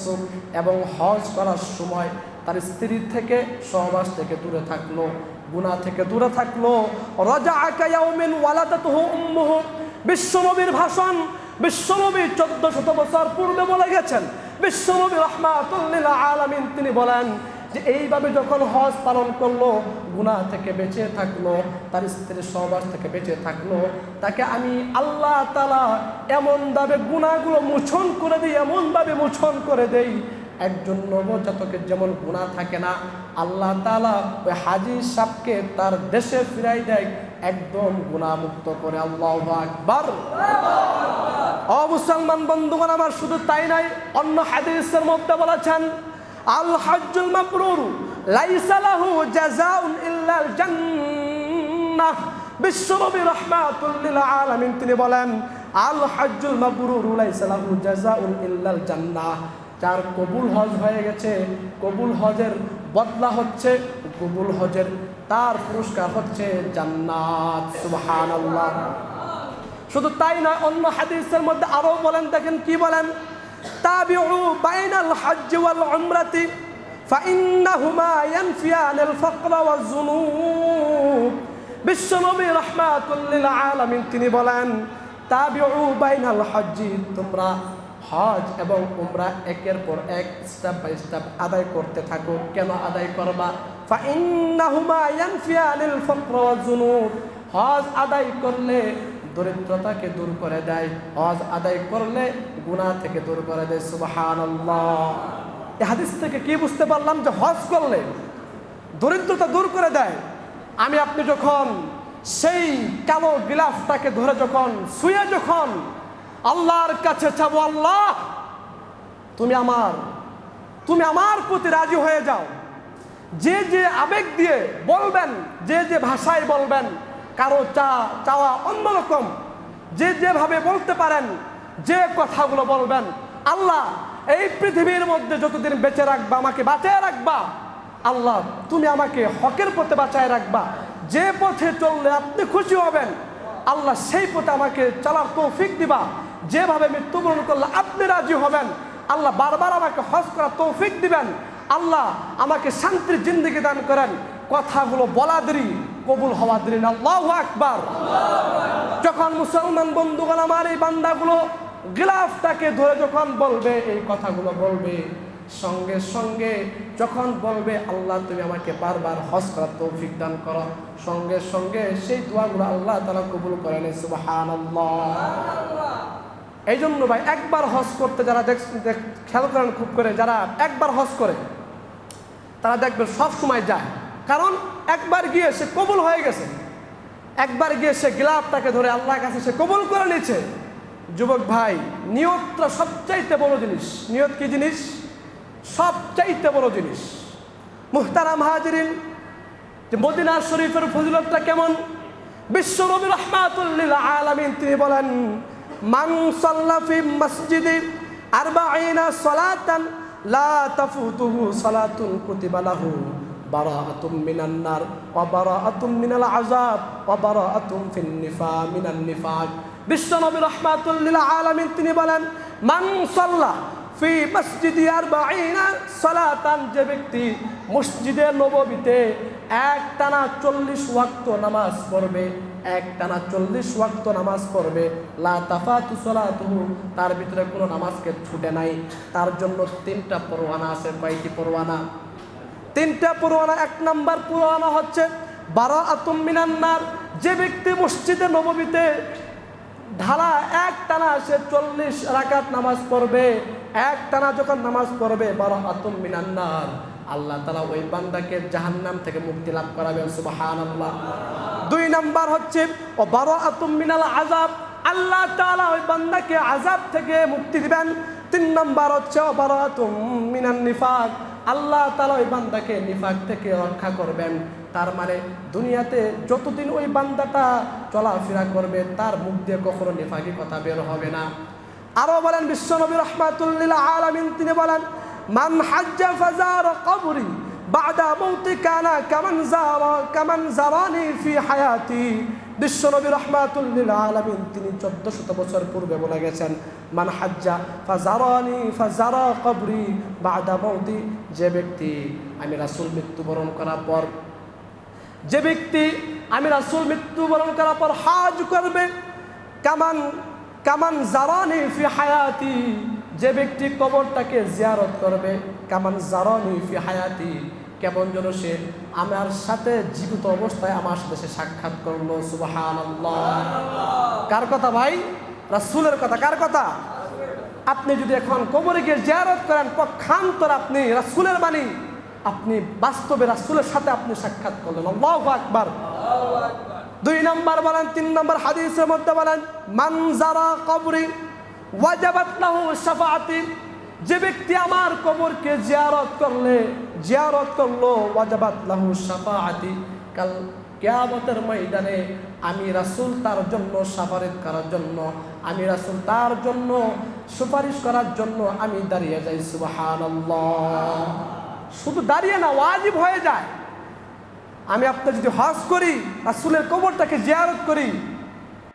Nusuk এবং হজ করার সময় তার স্ত্রীর থেকে সহবাস থেকে দূরে থাকল গুণা থেকে দূরে থাকল। রজা বিশ্বনবীর ভাষণ, বিশ্বনবী চোদ্দ শত বছর পূর্বে বলে গেছেন, বিশ্বনবী রহমাতুল্লিল আলামিন তিনি বলেন যে এইভাবে যখন হজ পালন করল, গুনাহ থেকে বেঁচে থাকল, তার স্ত্রীর সহবাস থেকে বেঁচে থাকল, তাকে আমি আল্লাহ তালা এমনভাবে গুণাগুলো মোছন করে দিই, এমনভাবে মোছন করে দেই, একজন নবজাতকের যেমন গুণা থাকে না, আল্লাহ তালা ওই হাজি সাপকে তার দেশে ফিরাই দেয়, একদম গুণামুক্ত করে, আল্লাহ আকবার। অমুসলমান বন্ধুগণ, আমার শুধু তাই নাই অন্য হাদিসের মধ্যে বলেছেন আল হজ্জুল মাবরুর লাইসা লাহু জাযাউন ইল্লাল জান্নাহ। বিশ্বনবী রাহমাতুল লিল আলামিন, তিনি বলেন, আল হজ্জুল মাবরুর লাইসা লাহু জাযাউন ইল্লাল জান্নাহ। যার কবুল হজ হয়ে গেছে, কবুল হজের বদলা হচ্ছে, কবুল হজের তার পুরস্কার হচ্ছে জান্নাত। সুবহানাল্লাহ। শুধু তাই নয়, অন্য হাদিসের মধ্যে আরও বলেন, দেখেন কি বলেন? তাবিউ বাইনাল হজ্জ ওয়াল উমরাতি فإنهما ينفيان الفقر والذنوب বিশ্বনবী রাহমাতুল লিল আলামিন তিনি বলেন তাবিউ বাইনাল হজ্জি তোমরা হজ এবং উমরা একের পর এক স্টেপ বাই স্টেপ আদায় করতে থাকো কেন আদায় করবা ফাইন্নাহুমা ইয়ানফিয়ানিল ফাকর ওয়াজ-যুনুব হজ আদায় করলে দরিদ্রতাকে দূর করে দেয় হজ আদায় করলে গুনাহ থেকে দূর করে দেয় এই হাদিস থেকে কি বুঝতে পারলাম যে হজ করলে দরিদ্রতা দূর করে দেয়? আমি আপনি যখন সেই কালো গিলাফটাকে ধরে যখন শুয়ে যখন আল্লাহর কাছে চাবো, আল্লাহ, তুমি আমার তুমি আমার প্রতি রাজি হয়ে যাও। যে যে আবেগ দিয়ে বলবেন, যে যে ভাষায় বলবেন, কারও চা, চাওয়া অন্যরকম যে যেভাবে বলতে পারেন যে কথাগুলো বলবেন, আল্লাহ, এই পৃথিবীর মধ্যে যতদিন বেঁচে রাখবা, আমাকে বাঁচায় রাখবা, আল্লাহ, তুমি আমাকে হকের পথে বাঁচায় রাখবা। যে পথে চললে আপনি খুশি হবেন, আল্লাহ সেই পথে আমাকে চলার তৌফিক দিবা। যেভাবে মৃত্যুবরণ করলে আপনি রাজি হবেন, আল্লাহ বারবার আমাকে হজ করার তৌফিক দিবেন। আল্লাহ আমাকে শান্তির জিন্দিগি দান করেন। কথাগুলো বলা দেরি, কবুল হওয়া দেরি আল্লাহ আকবার। যখন মুসলমান বন্ধুগণ আমার এই বান্দাগুলো গিলাফটাকে ধরে যখন বলবে, এই কথাগুলো বলবে, সঙ্গে সঙ্গে যখন বলবে, আল্লাহ তুমি আমাকে বারবার হজ করার তৌফিক দান করো। সঙ্গে সঙ্গে সেই দোয়াগুলো আল্লাহ তারা কবুল করেন সুবহানাল্লাহ। এই জন্য ভাই, একবার হজ করতে যারা দেখ, খেয়াল করেন খুব করে, যারা একবার হজ করে, তারা দেখবেন সব সময় যায়। কারণ একবার গিয়ে সে কবুল হয়ে গেছে। একবার গিয়ে সে গিলাপটাকে ধরে আল্লাহর কাছে সে কবুল করে নিয়েছে। যুবক ভাই, নিয়তটা সবচাইতে বড় জিনিস। নিয়ত কি জিনিস? সবচাইতে বড় জিনিস। মুহতারাম হাজরিন, যে মদিনা শরীফের ফজিলতটা কেমন? বিশ্ব নবী রহমাতুল্লিল আলামিন তিনি বলেন, মান সাল্লাফি মসজিদি আরবাঈনা সালাতান, লা তাফুতুহু সালাতুন কুতিবা লাহু। বারাআতুম মিনান নার ওয়া বারাআতুম মিনাল আযাব ওয়া বারাআতুম ফিন নিফা মিনান নিফাক বিশ্ব নবী রহমাতুল্লিল আলামিন তিনি বলেন, মান সাল্লা ফি মসজিদি আরবাঈনা সালাতান, যে ব্যক্তি মসজিদে নববীতে এক টানা চল্লিশ ওয়াক্ত নামাজ পড়বে, এক টানা চল্লিশ ওয়াক্ত নামাজ পড়বে, লা তাফাতু তার ভিতরে কোনো নামাজকে ছুটে নাই, তার জন্য তিনটা পরোয়ানা আছে, কয়টি পরোয়ানা? তিনটা পরোয়ানা এক নাম্বার পরোয়ানা হচ্ছে বারো আতুম মিনান্নার। যে ব্যক্তি মসজিদে নববীতে ঢালা এক টানা সে চল্লিশ রাকাত নামাজ পড়বে। এক টানা যখন নামাজ পড়বে বারো আতুম মিনান্নার। আল্লাহ তালা ওই বান্দাকে জাহান্নাম থেকে মুক্তি লাভ করাবেন সুবাহান আল্লাহ দুই নাম্বার হচ্ছে, ও বারো আতুম মিনাল আজাব আল্লাহ তালা ওই বান্দাকে আজাব থেকে মুক্তি দিবেন। তিন নাম্বার হচ্ছে, ও বারো আতুম মিনান নিফাক। আল্লাহ তালা ওই বান্দাকে নিফাক থেকে রক্ষা করবেন। তার মানে দুনিয়াতে যতদিন ওই বান্দাটা চলাফেরা করবে, তার মুখ দিয়ে কখনো নিফাকি কথা বের হবে না। আরও বলেন, বিশ্বনবী রহমাতুল্লিল আলামিন, তিনি বলেন, মান হাজ্জা ফাজার কবরি বাদা মৌতি কানা কামান জারা কামান জারানি ফি হায়াতি। বিশ্বনবী রহমাতুল্লিল আলমিন তিনি চোদ্দ শত বছর পূর্বে বলে গেছেন, মান হাজ্জা ফাজারানি ফাজারা কবরি বাদা মৌতি যে ব্যক্তি আমি রাসূল মৃত্যুবরণ করার পর, যে ব্যক্তি আমি রাসূল মৃত্যুবরণ করার পর হাজ করবে, কামান কামান জারানি ফি হায়াতি, যে ব্যক্তি কবরটাকে জিয়ারত করবে, কামান জারানি ফি হায়াতি কেমন যেন সে আমার সাথে জীবিত অবস্থায় আমার সাথে সে সাক্ষাৎ করল, সুবহানাল্লাহ। কার কথা ভাই? রাসূলের কথা, কার কথা? আপনি যদি এখন কবরে গিয়ে জিয়ারত করেন, পক্ষান্তর আপনি রাসুলের বাণী, আপনি বাস্তবে রাসুলের সাথে আপনি সাক্ষাৎ করলেন। আল্লাহু আকবার। দুই নম্বর বলেন, তিন নম্বর হাদিসের মধ্যে বলেন মানজারা কবরি, ওয়াজাবাত লাহু শাফাআতি যে ব্যক্তি আমার কবরকে জিয়ারত করলে, জিয়ারত করল, ওয়াজাবাত লাহু শাফাআতি। কাল কিয়ামতের ময়দানে আমি রাসুল তার জন্য সাফারিত করার জন্য, আমি রাসুল তার জন্য সুপারিশ করার জন্য আমি দাঁড়িয়ে যাই, সুবহানাল্লাহ। শুধু দাঁড়িয়ে না, ওয়াজিব হয়ে যায়। আমি আপনার যদি হজ করি, রাসূলের কবরটাকে জিয়ারত করি